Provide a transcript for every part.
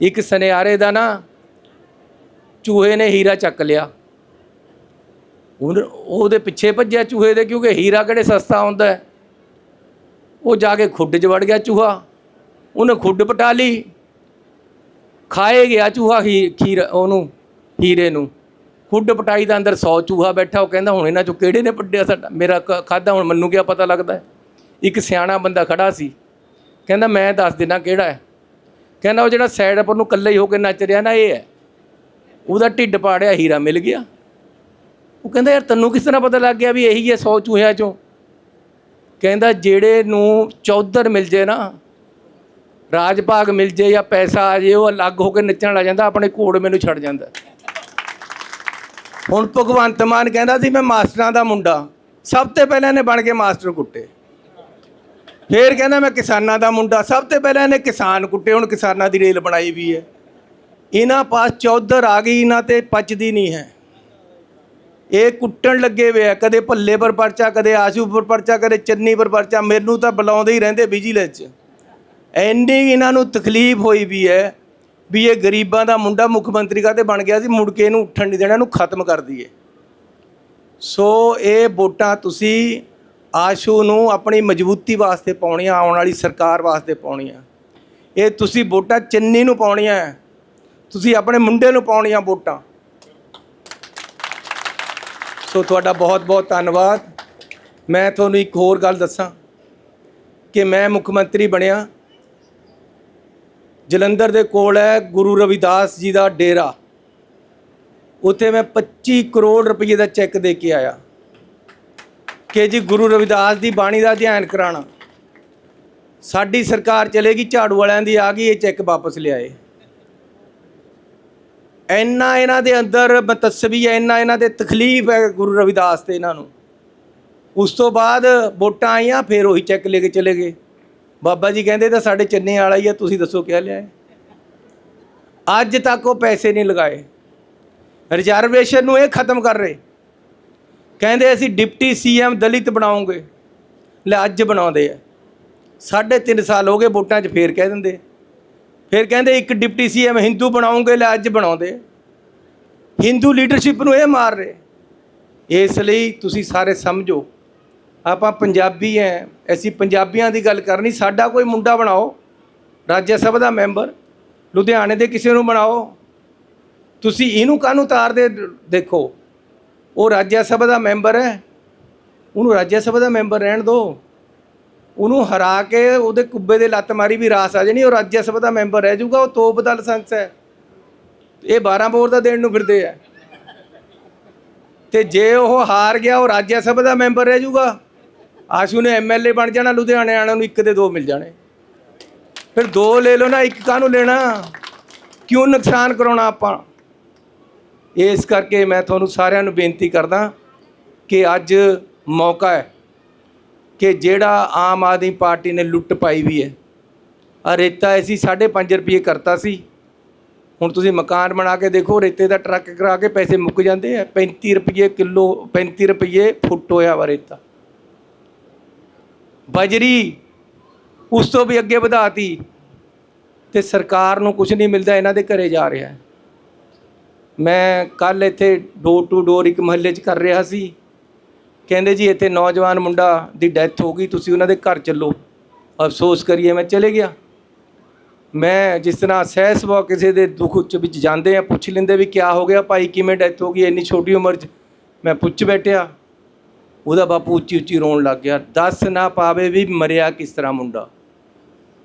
ਇੱਕ ਸੁਨਿਆਰੇ ਦਾ ਨਾ ਚੂਹੇ ਨੇ ਹੀਰਾ ਚੱਕ ਲਿਆ। ਉਹਨ- ਉਹਦੇ ਪਿੱਛੇ ਭੱਜਿਆ ਚੂਹੇ ਦੇ ਕਿਉਂਕਿ ਹੀਰਾ ਕਿਹੜੇ ਸਸਤਾ ਹੁੰਦਾ ਹੈ? ਉਹ ਜਾ ਕੇ ਖੁੱਡ 'ਚ ਵੜ ਗਿਆ ਚੂਹਾ। ਉਹਨੇ ਖੁੱਡ ਪਟਾ ਲਈ। ਖਾਏ ਗਿਆ ਚੂਹਾ ਹੀ ਖੀਰ, ਉਹਨੂੰ, ਹੀਰੇ ਨੂੰ। ਖੁੱਡ ਪਟਾਈ ਦਾ ਅੰਦਰ 100 ਚੂਹਾ ਬੈਠਾ। ਉਹ ਕਹਿੰਦਾ, ਹੁਣ ਇਹਨਾਂ ਚੋਂ ਕਿਹੜੇ ਨੇ ਵੱਡਿਆ ਸਾਡਾ? ਮੇਰਾ ਖਾਦਾ ਹੁਣ ਮੈਨੂੰ ਕੀ ਪਤਾ ਲੱਗਦਾ ਇੱਕ ਸਿਆਣਾ ਬੰਦਾ ਖੜਾ ਸੀ। ਕਹਿੰਦਾ, ਮੈਂ ਦੱਸ ਦਿਨਾ ਕਿਹੜਾ ਹੈ? ਕਹਿੰਦਾ ਉਹ ਜਿਹੜਾ ਸਾਈਡ ਪਰ ਨੂੰ ਇਕੱਲਾ ਹੀ ਹੋ ਕੇ ਨੱਚ ਰਿਹਾ ਨਾ ਇਹ ਹੈ। ਉਹਦਾ ਢਿੱਡ ਪਾੜਿਆ, ਹੀਰਾ ਮਿਲ ਗਿਆ। ਉਹ ਕਹਿੰਦਾ, ਯਾਰ ਤੈਨੂੰ ਕਿਸ ਤਰ੍ਹਾਂ ਪਤਾ ਲੱਗ ਗਿਆ ਵੀ ਇਹੀ ਹੈ 100 ਚੂਹਿਆਂ ਚੋਂ? ਕਹਿੰਦਾ, ਜਿਹੜੇ ਨੂੰ ਚੌਧਰ ਮਿਲ ਜੇ ਨਾ ਰਾਜ ਭਾਗ ਮਿਲ ਜੇ ਜਾਂ ਪੈਸਾ ਆ ਜੇ, ਉਹ ਅਲੱਗ ਹੋ ਕੇ ਨੱਚਣ ਲੱਗ ਜਾਂਦਾ, ਆਪਣੇ ਘੋੜ ਮੈਨੂੰ ਛੱਡ ਜਾਂਦਾ। ਹੁਣ ਭਗਵੰਤ ਮਾਨ ਕਹਿੰਦਾ ਸੀ, ਮੈਂ ਮਾਸਟਰਾਂ ਦਾ ਮੁੰਡਾ। ਸਭ ਤੋਂ ਪਹਿਲਾਂ ਇਹਨੇ ਬਣ ਕੇ ਮਾਸਟਰ ਕੁੱਟੇ। ਫੇਰ ਕਹਿੰਦਾ ਮੈਂ ਕਿਸਾਨਾਂ ਦਾ ਮੁੰਡਾ। ਸਭ ਤੋਂ ਪਹਿਲਾਂ ਇਹਨੇ ਕਿਸਾਨ ਕੁੱਟੇ, ਹੁਣ ਕਿਸਾਨਾਂ ਦੀ ਰੇਲ ਬਣਾਈ ਵੀ ਹੈ। ਇਹਨਾਂ ਪਾਸ ਚੌਧਰ ਆ ਗਈ, ਇਹਨਾਂ ਤੇ ਪਚਦੀ ਨਹੀਂ ਹੈ। ਇਹ ਕੁੱਟਣ ਲੱਗੇ ਵੇ ਆ, ਕਦੇ ਭੱਲੇ ਪਰ ਪਰਚਾ, ਕਦੇ ਆਸ਼ੂ ਪਰ ਪਰਚਾ, ਕਦੇ ਚੰਨੀ ਪਰ ਪਰਚਾ, ਮੈਨੂੰ ਤਾਂ ਬੁਲਾਉਂਦੇ ਹੀ ਰਹਿੰਦੇ ਵਿਜੀਲੈਂਸ 'ਚ। ਐਨੀ ਇਹਨਾਂ ਨੂੰ ਤਕਲੀਫ ਹੋਈ ਵੀ ਹੈ ਵੀ ਇਹ ਗਰੀਬਾਂ ਦਾ ਮੁੰਡਾ ਮੁੱਖ ਮੰਤਰੀ ਕਾਤੇ ਬਣ ਗਿਆ ਸੀ, ਮੁੜ ਕੇ ਇਹਨੂੰ ਉੱਠਣ ਨਹੀਂ ਦੇਣਾ, ਇਹਨੂੰ ਖਤਮ ਕਰ ਦਈਏ। ਸੋ ਇਹ ਵੋਟਾਂ ਤੁਸੀਂ ਆਸ਼ੂ ਨੂੰ ਆਪਣੀ ਮਜ਼ਬੂਤੀ ਵਾਸਤੇ ਪਾਉਣੀਆਂ, ਆਉਣ ਵਾਲੀ ਸਰਕਾਰ ਵਾਸਤੇ ਪਾਉਣੀ ਪਾਉਣੀਆਂ। ਇਹ ਤੁਸੀਂ ਵੋਟਾਂ ਚੰਨੀ ਨੂੰ ਪਾਉਣੀਆਂ ਹੈ। ਤੁਸੀਂ ਆਪਣੇ ਮੁੰਡੇ ਨੂੰ ਪਾਉਣੀਆਂ ਵੋਟਾਂ। ਸੋ ਤੁਹਾਡਾ ਬਹੁਤ ਬਹੁਤ ਧੰਨਵਾਦ। ਮੈਂ ਤੁਹਾਨੂੰ ਇੱਕ ਹੋਰ ਗੱਲ ਦੱਸਾਂ ਕਿ ਮੈਂ ਮੁੱਖ ਮੰਤਰੀ ਬਣਿਆ। ਜਲੰਧਰ ਦੇ ਕੋਲ ਹੈ ਗੁਰੂ ਰਵਿਦਾਸ ਜੀ ਦਾ ਡੇਰਾ। ਉੱਥੇ ਮੈਂ 25 ਕਰੋੜ ਰੁਪਏ ਦਾ ਚੈੱਕ ਦੇ ਕੇ ਆਇਆ। ਕਿ ਜੀ ਗੁਰੂ ਰਵਿਦਾਸ ਦੀ ਬਾਣੀ ਦਾ ਅਧਿਐਨ ਕਰਾਣਾ। ਸਾਡੀ ਸਰਕਾਰ ਚਲੇਗੀ, ਝਾੜੂ ਵਾਲਿਆਂ ਦੀ ਆ ਗਈ, ਇਹ ਚੈੱਕ ਵਾਪਸ ਲਿਆਏ। ਇੰਨਾ ਇਹਨਾਂ ਦੇ ਅੰਦਰ ਮਤਸਬੀ ਹੈ, ਇੰਨਾ ਇਹਨਾਂ ਦੇ ਤਕਲੀਫ ਹੈ ਗੁਰੂ ਰਵਿਦਾਸ ਤੇ ਇਹਨਾਂ ਨੂੰ। ਉਸ ਤੋਂ ਬਾਅਦ ਵੋਟਾਂ ਆਈਆਂ, ਫਿਰ ਉਹੀ ਚੈੱਕ ਲੈ ਕੇ ਚਲੇ ਗਏ। ਬਾਬਾ ਜੀ ਕਹਿੰਦੇ ਤਾਂ ਸਾਡੇ ਚੰਨੇ ਵਾਲਾ ਹੀ ਆ ਤੁਸੀਂ ਦੱਸੋ ਕਿਆ ਲਿਆ ਅੱਜ ਤੱਕ ਉਹ ਪੈਸੇ ਨਹੀਂ ਲਗਾਏ। ਰਿਜ਼ਰਵੇਸ਼ਨ ਨੂੰ ਇਹ ਖਤਮ ਕਰ ਰਹੇ। ਕਹਿੰਦੇ ਅਸੀਂ ਡਿਪਟੀ ਸੀਐਮ ਦਲਿਤ ਬਣਾਉਂਗੇ। ਲੈ ਅੱਜ ਬਣਾਉਂਦੇ ਆ। ਸਾਢੇ ਤਿੰਨ ਸਾਲ ਹੋ ਗਏ ਵੋਟਾਂ 'ਚ ਫੇਰ ਕਹਿ ਦਿੰਦੇ। ਫਿਰ ਕਹਿੰਦੇ ਇੱਕ ਡਿਪਟੀ ਸੀਐਮ ਹਿੰਦੂ ਬਣਾਉਂਗੇ, ਲੈ ਅੱਜ ਬਣਾਉਂਦੇ। ਹਿੰਦੂ ਲੀਡਰਸ਼ਿਪ ਨੂੰ ਇਹ ਮਾਰ ਰਹੇ। ਇਸ ਲਈ ਤੁਸੀਂ ਸਾਰੇ ਸਮਝੋ, ਆਪਾਂ ਪੰਜਾਬੀ ਐ, ਅਸੀਂ ਪੰਜਾਬੀਆਂ ਦੀ ਗੱਲ ਕਰਨੀ, ਸਾਡਾ ਕੋਈ ਮੁੰਡਾ ਬਣਾਓ, ਰਾਜ ਸਭਾ ਦਾ ਮੈਂਬਰ, ਲੁਧਿਆਣੇ ਦੇ ਕਿਸੇ ਨੂੰ ਬਣਾਓ। ਤੁਸੀਂ ਇਹਨੂੰ ਕਾਹਨੂੰ ਤਾਰਦੇ ਦੇਖੋ ਉਹ ਰਾਜ ਸਭਾ ਦਾ ਮੈਂਬਰ ਹੈ। ਉਹਨੂੰ ਰਾਜ ਸਭਾ ਦਾ ਮੈਂਬਰ ਰਹਿਣ ਦਿਓ ਉਹਨੂੰ ਹਰਾ ਕੇ ਉਹਦੇ ਕੁੱਬੇ ਦੇ ਲੱਤ ਮਾਰੀ ਵੀ ਰਾਸ ਆ ਜਾਣੀ, ਉਹ ਰਾਜ ਸਭਾ ਦਾ ਮੈਂਬਰ ਰਹਿ ਜਾਊਗਾ, ਉਹ ਤੋਪ ਦਾ ਲਾਇਸੈਂਸ ਹੈ। ਇਹ 12 ਬੋਰ ਦਾ ਦੇਣ ਨੂੰ ਫਿਰਦੇ ਆ। ਤੇ ਜੇ ਉਹ ਹਾਰ ਗਿਆ, ਉਹ ਰਾਜ ਸਭਾ ਦਾ ਮੈਂਬਰ ਰਹਿ ਜਾਊਗਾ। ਆਸ਼ੂ ਨੇ ਐਮਐਲਏ ਬਣ ਜਾਣਾ ਲੁਧਿਆਣੇ ਵਾਲਿਆਂ ਨੂੰ ਇੱਕ ਦੇ ਦੋ ਮਿਲ ਜਾਣੇ। ਫਿਰ ਦੋ ਲੈ ਲਓ ਨਾ, ਇੱਕ ਕਾਹਨੂੰ ਲੈਣਾ? ਕਿਉਂ ਨੁਕਸਾਨ ਕਰਾਉਣਾ ਆਪਾਂ? ਇਸ ਕਰਕੇ ਮੈਂ ਤੁਹਾਨੂੰ ਸਾਰਿਆਂ ਨੂੰ ਬੇਨਤੀ ਕਰਦਾ ਕਿ ਅੱਜ ਮੌਕਾ ਹੈ ਕਿ ਜਿਹੜਾ ਆਮ ਆਦਮੀ ਪਾਰਟੀ ਨੇ ਲੁੱਟ ਪਾਈ ਵੀ ਹੈ। ਆ ਰੇਤਾ ਅਸੀਂ 5.5 ਰੁਪਏ ਕਰਤਾ ਸੀ। ਹੁਣ ਤੁਸੀਂ ਮਕਾਨ ਬਣਾ ਕੇ ਦੇਖੋ, ਰੇਤੇ ਦਾ ਟਰੱਕ ਕਰਾ ਕੇ ਪੈਸੇ ਮੁੱਕ ਜਾਂਦੇ ਆ। 35 ਰੁਪਏ ਕਿਲੋ 35 ਰੁਪਏ ਫੁੱਟ ਹੋਇਆ ਵਾ ਰੇਤਾ। ਬਜਰੀ ਉਸ ਤੋਂ ਵੀ ਅੱਗੇ ਵਧਾਤੀ ਤੇ ਸਰਕਾਰ ਨੂੰ ਕੁਝ ਨਹੀਂ ਮਿਲਦਾ, ਇਹਨਾਂ ਦੇ ਘਰੇ ਜਾ ਰਿਹਾ। ਹੈ ਮੈਂ ਕੱਲ ਇੱਥੇ ਡੋਰ ਟੂ ਡੋਰ ਇੱਕ ਮਹੱਲੇ 'ਚ ਕਰ ਰਿਹਾ ਸੀ। ਕਹਿੰਦੇ ਜੀ ਇੱਥੇ ਨੌਜਵਾਨ ਮੁੰਡਾ ਦੀ ਡੈਥ ਹੋ ਗਈ, ਤੁਸੀਂ ਉਹਨਾਂ ਦੇ ਘਰ ਚੱਲੋ। ਅਫਸੋਸ ਕਰੀਏ, ਮੈਂ ਚਲੇ ਗਿਆ। ਮੈਂ ਜਿਸ ਤਰ੍ਹਾਂ ਸਹਿ ਸੁਭਾਅ ਕਿਸੇ ਦੇ ਦੁੱਖ ਉੱਚ ਵਿੱਚ ਜਾਂਦੇ ਆ, ਪੁੱਛ ਲੈਂਦੇ ਵੀ ਕਿਆ ਹੋ ਗਿਆ, ਭਾਈ ਕਿਵੇਂ ਡੈਥ ਹੋ ਗਈ, ਇੰਨੀ ਛੋਟੀ ਉਮਰ 'ਚ ਮੈਂ ਪੁੱਛ ਬੈਠਿਆ। ਉਹਦਾ ਬਾਪੂ ਉੱਚੀ ਉੱਚੀ ਰੋਣ ਲੱਗ ਗਿਆ, ਦੱਸ ਨਾ ਪਾਵੇ ਵੀ ਮਰਿਆ ਕਿਸ ਤਰ੍ਹਾਂ ਮੁੰਡਾ।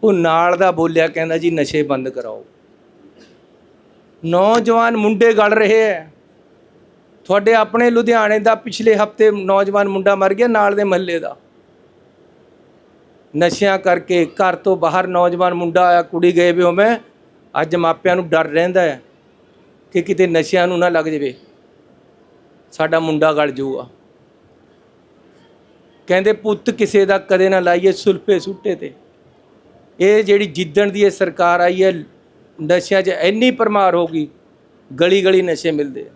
ਉਹ ਨਾਲ ਦਾ ਬੋਲਿਆ, ਕਹਿੰਦਾ ਜੀ ਨਸ਼ੇ ਬੰਦ ਕਰਾਓ। ਨੌਜਵਾਨ ਮੁੰਡੇ ਗਲ ਰਹੇ ਐ। ਤੁਹਾਡੇ ਆਪਣੇ ਲੁਧਿਆਣੇ ਦਾ ਪਿਛਲੇ ਹਫ਼ਤੇ ਨੌਜਵਾਨ ਮੁੰਡਾ ਮਰ ਗਿਆ ਨਾਲ ਦੇ ਮਹੱਲੇ ਦਾ। ਨਸ਼ਿਆਂ ਕਰਕੇ ਘਰ ਤੋਂ ਬਾਹਰ ਨੌਜਵਾਨ ਮੁੰਡਾ ਆਇਆ, ਕੁੜੀ ਗਏ ਵੀ ਮੈਂ, ਅੱਜ ਮਾਪਿਆਂ ਨੂੰ ਡਰ ਰਹਿੰਦਾ ਹੈ ਕਿ ਕਿਤੇ ਨਸ਼ਿਆਂ ਨੂੰ ਨਾ ਲੱਗ ਜਾਵੇ। ਸਾਡਾ ਮੁੰਡਾ ਗਲ ਜਾਊਗਾ। ਕਹਿੰਦੇ, ਪੁੱਤ ਕਿਸੇ ਦਾ ਕਦੇ ਨਾ ਲਾਈਏ ਸੁਲਫੇ ਸੁੱਟੇ ਤੇ। ਇਹ ਜਿਹੜੀ ਜਿੱਦਣ ਦੀ ਇਹ ਸਰਕਾਰ ਆਈ ਹੈ ਨਸ਼ਿਆਂ 'ਚ ਇੰਨੀ ਪਰਮਾਰ ਹੋ ਗਈ ਗਲੀ ਗਲੀ ਨਸ਼ੇ ਮਿਲਦੇ ਆ।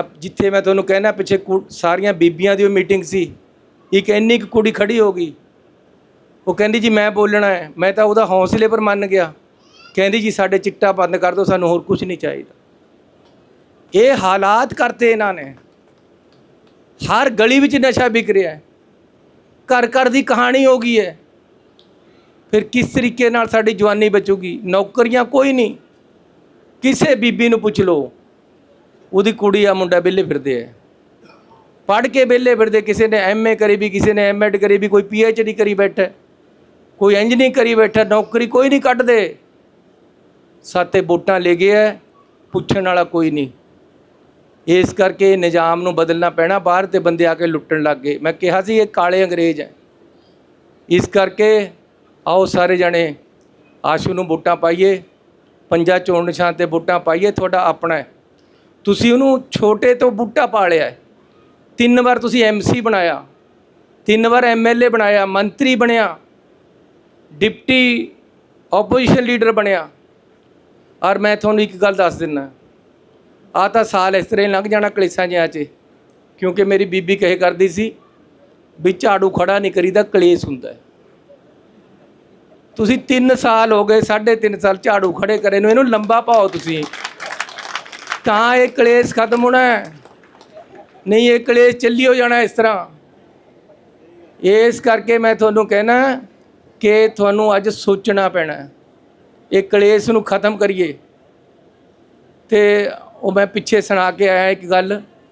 ਅਬ ਜਿੱਥੇ ਮੈਂ ਤੁਹਾਨੂੰ ਕਹਿਣਾ, ਪਿੱਛੇ ਕੁ- ਸਾਰੀਆਂ ਬੀਬੀਆਂ ਦੀ ਉਹ ਮੀਟਿੰਗ ਸੀ, ਇੱਕ ਇੰਨੀ ਕੁ ਕੁੜੀ ਖੜੀ ਹੋ ਗਈ। ਉਹ ਕਹਿੰਦੀ, ਜੀ, ਮੈਂ ਬੋਲਣਾ ਹੈ। ਮੈਂ ਤਾਂ ਉਹਦਾ ਹੌਸਲੇ ਪਰ ਮੰਨ ਗਿਆ। ਕਹਿੰਦੀ, ਜੀ, ਸਾਡੇ ਚਿੱਟਾ ਬੰਦ ਕਰ ਦਿਓ, ਸਾਨੂੰ ਹੋਰ ਕੁਝ ਨਹੀਂ ਚਾਹੀਦਾ। ਇਹ ਹਾਲਾਤ ਕਰਤੇ ਇਹਨਾਂ ਨੇ। ਹਰ ਗਲੀ ਵਿੱਚ ਨਸ਼ਾ ਵਿਕ ਰਿਹਾ ਹੈ। ਘਰ ਘਰ ਦੀ ਕਹਾਣੀ ਹੋ ਗਈ ਹੈ। ਫਿਰ ਕਿਸ ਤਰੀਕੇ ਨਾਲ ਸਾਡੀ ਜਵਾਨੀ ਬਚੂਗੀ? ਨੌਕਰੀਆਂ ਕੋਈ ਨਹੀਂ। ਕਿਸੇ ਬੀਬੀ ਨੂੰ ਪੁੱਛ ਲਓ, ਉਹਦੀ ਕੁੜੀ ਆ, ਮੁੰਡਾ ਵਿਹਲੇ ਫਿਰਦੇ ਆ। ਪੜ੍ਹ ਕੇ ਵਿਹਲੇ ਫਿਰਦੇ, ਕਿਸੇ ਨੇ ਐਮਏ ਕਰੀ ਵੀ, ਕਿਸੇ ਨੇ ਐਮਐਡ ਕਰੀ ਵੀ, ਕੋਈ ਪੀਐਚਡੀ ਕਰੀ ਬੈਠਾ, ਕੋਈ ਇੰਜੀਨੀਅਰਿੰਗ ਕਰੀ ਬੈਠਾ, ਨੌਕਰੀ ਕੋਈ ਨਹੀਂ ਕੱਢਦੇ। ਸਾਤੇ ਵੋਟਾਂ ਲੈ ਗਿਆ, ਪੁੱਛਣ ਵਾਲਾ ਕੋਈ ਨਹੀਂ। ਇਸ ਕਰਕੇ ਨਿਜ਼ਾਮ ਨੂੰ ਬਦਲਣਾ ਪੈਣਾ, ਬਾਹਰ ਤੇ ਬੰਦੇ ਆ ਕੇ ਲੁੱਟਣ ਲੱਗ ਗਏ। ਮੈਂ ਕਿਹਾ ਸੀ, ਇਹ ਕਾਲੇ ਅੰਗਰੇਜ਼ ਹੈ ਇਸ ਕਰਕੇ ਆਓ ਸਾਰੇ ਜਣੇ, ਆਸ਼ੂ ਨੂੰ ਵੋਟਾਂ ਪਾਈਏ, ਪੰਜਾ ਚੋਣ ਨਿਸ਼ਾਨ ਤੇ ਵੋਟਾਂ ਪਾਈਏ, ਤੁਹਾਡਾ ਆਪਣਾ ਹੈ। ਤੁਸੀਂ ਉਹਨੂੰ ਛੋਟੇ ਤੋਂ ਬੂਟਾ ਪਾਲਿਆ ਹੈ। ਤਿੰਨ ਵਾਰ ਤੁਸੀਂ ਐਮਸੀ ਬਣਾਇਆ, ਤਿੰਨ ਵਾਰ ਐਮਐਲਏ ਬਣਾਇਆ, ਮੰਤਰੀ ਬਣਿਆ, ਡਿਪਟੀ ਆਪੋਜੀਸ਼ਨ ਲੀਡਰ ਬਣਿਆ। ਔਰ ਮੈਂ ਤੁਹਾਨੂੰ ਇੱਕ ਗੱਲ ਦੱਸ ਦਿੰਦਾ, ਆ ਤਾਂ ਸਾਲ ਇਸ ਤਰ੍ਹਾਂ ਹੀ ਲੰਘ ਜਾਣਾ ਕਲੇਸ਼ਾਂ ਜਿਹਾ 'ਚ, ਕਿਉਂਕਿ ਮੇਰੀ ਬੀਬੀ ਕਹੇ ਕਰਦੀ ਸੀ, ਵੀ ਝਾੜੂ ਖੜਾ ਨਹੀਂ ਕਰੀਦਾ, ਕਲੇਸ਼ ਹੁੰਦਾ ਹੈ। ਤੁਸੀਂ 3 ਸਾਲ ਹੋ ਗਏ 3.5 ਸਾਲ ਝਾੜੂ ਖੜੇ ਕਰੇ ਨੂੰ, ਇਹਨੂੰ ਲੰਬਾ ਪਾਓ ਤੁਸੀਂ। ਤਾਂ ਇਹ ਕਲੇਸ਼ ਖਤਮ ਹੋਣਾ ਹੈ। ਨਹੀਂ, ਇਹ ਕਲੇਸ਼ ਚੱਲੀ ਹੋ ਜਾਣਾ ਇਸ ਤਰ੍ਹਾਂ। ਇਸ ਕਰਕੇ ਮੈਂ ਤੁਹਾਨੂੰ ਕਹਿਣਾ ਕਿ ਤੁਹਾਨੂੰ ਅੱਜ ਸੋਚਣਾ ਪੈਣਾ ਇਹ ਕਲੇਸ਼ ਨੂੰ ਖਤਮ ਕਰੀਏ। ਤੇ ਉਹ ਮੈਂ ਪਿੱਛੇ ਸੁਣਾ ਕੇ ਆਇਆ ਇੱਕ ਗੱਲ।